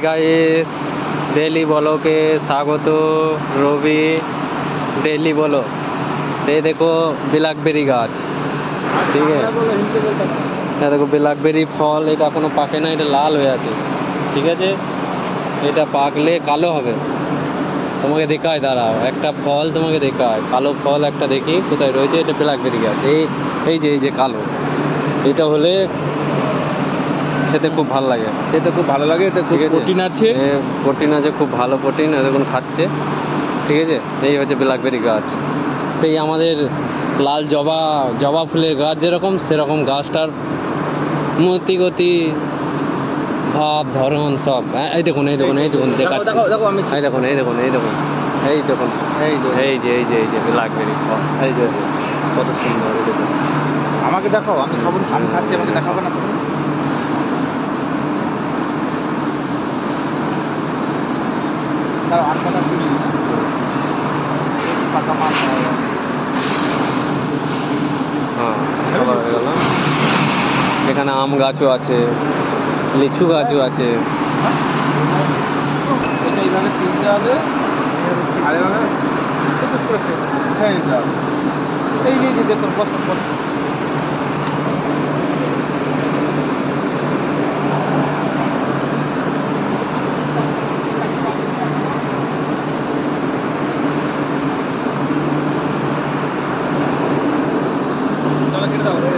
Guys daily বলোকে স্বাগত রবি daily বলো এই দেখো ব্ল্যাকবেরি গাছ ঠিক আছে দেখো ব্ল্যাকবেরি ফল এটা এখনও পাকে না এটা লাল হয়ে আছে ঠিক আছে এটা পাকলে কালো হবে তোমাকে দেখায় দাঁড়াও একটা ফল তোমাকে দেখায় কালো ফল একটা দেখি কোথায় রয়েছে এটা ব্ল্যাকবেরি গাছ এই এই যে এই যে কালো এটা হলে খেতে খুব ভালো লাগে। খেতে খুব ভালো লাগে এতে খুব প্রোটিন আছে। প্রোটিন আছে খুব ভালো প্রোটিন দেখুন খাচ্ছে। ঠিক আছে? এই হচ্ছে ব্ল্যাকবেরি গাছ। সেই আমাদের লাল জবা জবা ফুলের গাছ যেরকম সেরকম গাছটার মতি গতি ভাব ধরন সব। হ্যাঁ, এই দেখুন এই দেখুন এই দেখুন দেখো দেখাচ্ছি। দেখো দেখো আমি এই দেখুন এই দেখুন এই দেখুন এই দেখুন এই যে এই যে এই যে এই যে ব্ল্যাকবেরি ফল এই যে এই যে। কত সুন্দর এই দেখুন। আমাকে দেখাও আমি খাব আমি খাচ্ছি আমাকে দেখাবো না হ্যাঁ আবার হয়ে গেল। এখানে আম গাছও আছে লিচু গাছও আছে। এটা এইভাবে কিনতে হবে আর এভাবে হবে এই যে যে দেখুন কত কত? 等。